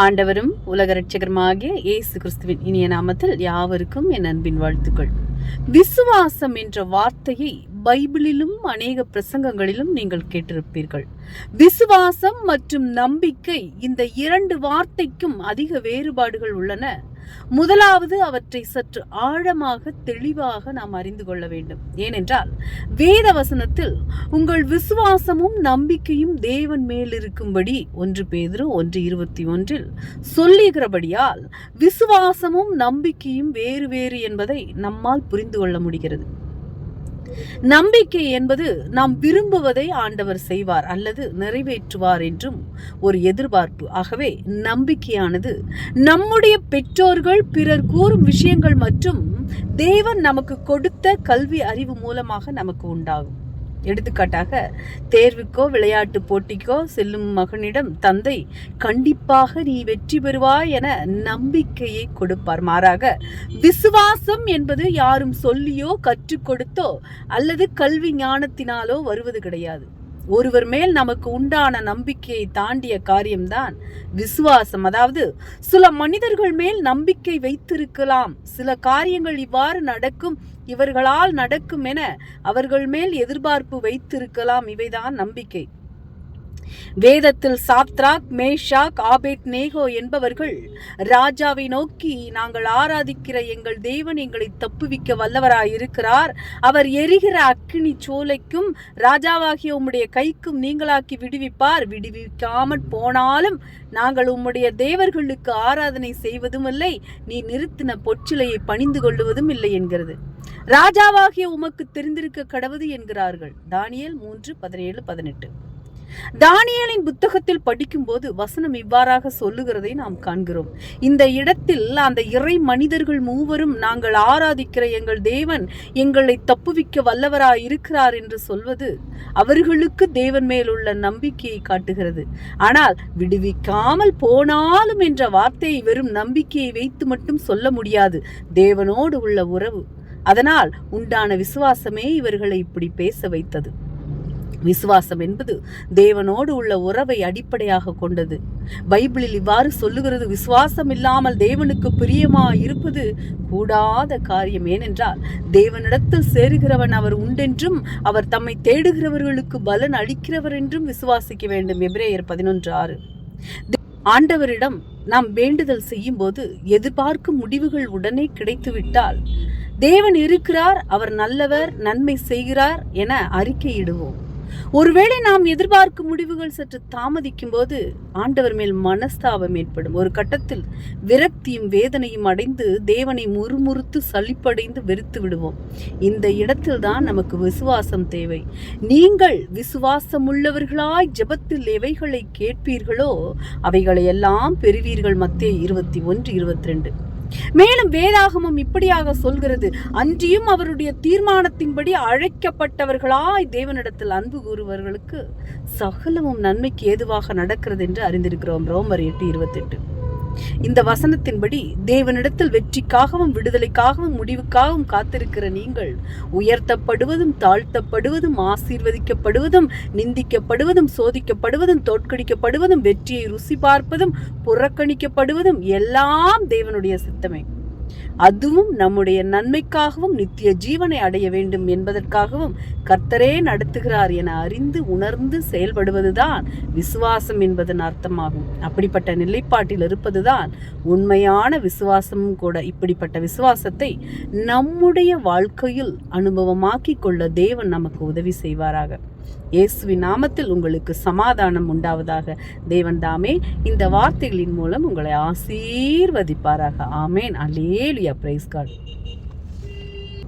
ஆண்டவரும் உலக ரட்சகருமாகிய இயேசு கிறிஸ்துவின் இனிய நாமத்தில் யாவருக்கும் என் அன்பின் வாழ்த்துக்கள். விசுவாசம் என்ற வார்த்தையை பைபிளிலும் அநேக பிரசங்கங்களிலும் நீங்கள் கேட்டிருப்பீர்கள். விசுவாசம் மற்றும் நம்பிக்கை இந்த இரண்டு வார்த்தைக்கும் அதிக வேறுபாடுகள் உள்ளன. முதலாவது அவற்றை சற்று ஆழமாக தெளிவாக நாம் அறிந்து கொள்ள வேண்டும். ஏனென்றால் வேத வசனத்தில் உங்கள் விசுவாசமும் நம்பிக்கையும் தேவன் மேல் இருக்கும்படி ஒன்று பேதிரு ஒன்று இருபத்தி ஒன்றில் சொல்லுகிறபடியால் விசுவாசமும் நம்பிக்கையும் வேறு வேறு என்பதை நம்மால் புரிந்து கொள்ள முடிகிறது. நம்பிக்கை என்பது நாம் விரும்புவதை ஆண்டவர் செய்வார் அல்லது நிறைவேற்றுவார் என்றும் ஒரு எதிர்பார்ப்பு. ஆகவே நம்பிக்கையானது நம்முடைய பெற்றோர்கள் பிறர் கூறும் விஷயங்கள் மற்றும் தேவன் நமக்கு கொடுத்த கல்வி அறிவு மூலமாக நமக்கு உண்டாகும். எடுத்துக்காட்டாக தேர்வுக்கோ விளையாட்டு போட்டிக்கோ செல்லும் மகனிடம் தந்தை கண்டிப்பாக நீ வெற்றி பெறுவாய் என நம்பிக்கையை கொடுப்பார். மாறாக விசுவாசம் என்பது யாரும் சொல்லியோ கற்றுக் கொடுத்தோ அல்லது கல்வி ஞானத்தினாலோ வருவது கிடையாது. ஒருவர் மேல் நமக்கு உண்டான நம்பிக்கையை தாண்டிய காரியம்தான் விசுவாசம். அதாவது சில மனிதர்கள் மேல் நம்பிக்கை வைத்திருக்கலாம். சில காரியங்கள் இவ்வாறு நடக்கும் இவர்களால் நடக்கும் என அவர்கள் மேல் எதிர்பார்ப்பு வைத்திருக்கலாம். இவைதான் நம்பிக்கை. வேதத்தில் சாத்ராக் மேஷாக் ஆபேத் நேகோ என்பவர்கள் ராஜாவை நோக்கி நாங்கள் ஆராதிக்கிற எங்கள் தேவன் எங்களை தப்புவிக்க வல்லவராயிருக்கிறார். அவர் எரிகிற அக்கினி சோலைக்கும் ராஜாவாகிய உம்முடைய கைக்கும் நீங்களாக்கி விடுவிப்பார். விடுவிக்காமல் போனாலும் நாங்கள் உம்முடைய தேவர்களுக்கு ஆராதனை செய்வதும் இல்லை நீ நிறுத்தின பொச்சிலையை பணிந்து கொள்ளுவதும் இல்லை என்கிறது. ராஜாவாகிய உமக்கு தெரிந்திருக்க கடவுது என்கிறார்கள். தானியல் மூன்று பதினேழு பதினெட்டு. தானியலின் புத்தகத்தில் படிக்கும்போது வசனம் இவ்வாறாக சொல்லுகிறதை நாம் காண்கிறோம். இந்த இடத்தில் அந்த இறை மனிதர்கள் மூவரும் நாங்கள் ஆராதிக்கிற எங்கள் தேவன் எங்களை தப்புவிக்க வல்லவராய் இருக்கிறார் என்று சொல்வது அவர்களுக்கு தேவன் மேல் உள்ள நம்பிக்கையை காட்டுகிறது. ஆனால் விடுவிக்காமல் போனாலும் என்ற வார்த்தையை வெறும் நம்பிக்கையை வைத்து மட்டும் சொல்ல முடியாது. தேவனோடு உள்ள உறவு. அதனால் உண்டான விசுவாசமே இவர்களை இப்படி பேச வைத்தது. விசுவாசம் என்பது தேவனோடு உள்ள உறவை அடிப்படையாக கொண்டது. பைபிளில் இவ்வாறு சொல்லுகிறது விசுவாசம் இல்லாமல் தேவனுக்கு பிரியமா இருப்பது கூடாத காரியம். ஏனென்றால் தேவனிடத்தில் சேருகிறவன் அவர் உண்டென்றும் அவர் தம்மை தேடுகிறவர்களுக்கு பலன் அளிக்கிறவர் என்றும் விசுவாசிக்க வேண்டும். எபிரேயர் பதினொன்று ஆறு. ஆண்டவரிடம் நாம் வேண்டுதல் செய்யும் போது எதிர்பார்க்கும் முடிவுகள் உடனே கிடைத்துவிட்டால் தேவன் இருக்கிறார் அவர் நல்லவர் நன்மை செய்கிறார் என அறிக்கையிடுவோம். ஒருவேளை நாம் எதிர்பார்க்கும் முடிவுகள் சற்று தாமதிக்கும் போது ஆண்டவர் மேல் மனஸ்தாபம் ஏற்படும். ஒரு கட்டத்தில் விரக்தியும் வேதனையும் அடைந்து தேவனை முறுமுறுத்து சளிப்படைந்து வெறுத்து விடுவோம். இந்த இடத்தில் தான் நமக்கு விசுவாசம் தேவை. நீங்கள் விசுவாசம் உள்ளவர்களாய் ஜபத்தில் எவைகளை கேட்பீர்களோ அவைகளை எல்லாம் பெறுவீர்கள். மத்திய இருபத்தி ஒன்று இருபத்தி ரெண்டு. மேலும் வேதாகமம் இப்படியாக சொல்கிறது. அன்றியும் அவருடைய தீர்மானத்தின்படி அழைக்கப்பட்டவர்களாய் தேவனிடத்தில் அன்பு கூறுவர்களுக்கு சகலமும் நன்மைக்கு ஏதுவாக நடக்கிறது என்று அறிந்திருக்கிறோம். ரோமர் எட்டு இருபத்தெட்டு. இந்த வசனத்தின்படி தேவனிடத்தில் வெற்றிக்காகவும் விடுதலைக்காகவும் முடிவுக்காகவும் காத்திருக்கிற நீங்கள் உயர்த்தப்படுவதும் தாழ்த்தப்படுவதும் ஆசீர்வதிக்கப்படுவதும் நிந்திக்கப்படுவதும் சோதிக்கப்படுவதும் தோற்கடிக்கப்படுவதும் வெற்றியை ருசி பார்ப்பதும் புறக்கணிக்கப்படுவதும் எல்லாம் தேவனுடைய சித்தமே. அதுவும் நம்முடைய நன்மைக்காகவும் நித்திய ஜீவனை அடைய வேண்டும் என்பதற்காகவும் கர்த்தரே நடத்துகிறார் என அறிந்து உணர்ந்து செயல்படுவதுதான் விசுவாசம் என்பதன் அர்த்தமாகும். அப்படிப்பட்ட நிலைப்பாட்டில் இருப்பதுதான் உண்மையான விசுவாசமும் கூட. இப்படிப்பட்ட விசுவாசத்தை நம்முடைய வாழ்க்கையில் அனுபவமாக்கிக் கொள்ள தேவன் நமக்கு உதவி செய்வாராக. இயேசுவின் நாமத்தில் உங்களுக்கு சமாதானம் உண்டாவதாக தேவன் தாமே இந்த வார்த்தைகளின் மூலம் உங்களை ஆசீர்வதிப்பாராக. ஆமேன். Alleluia price card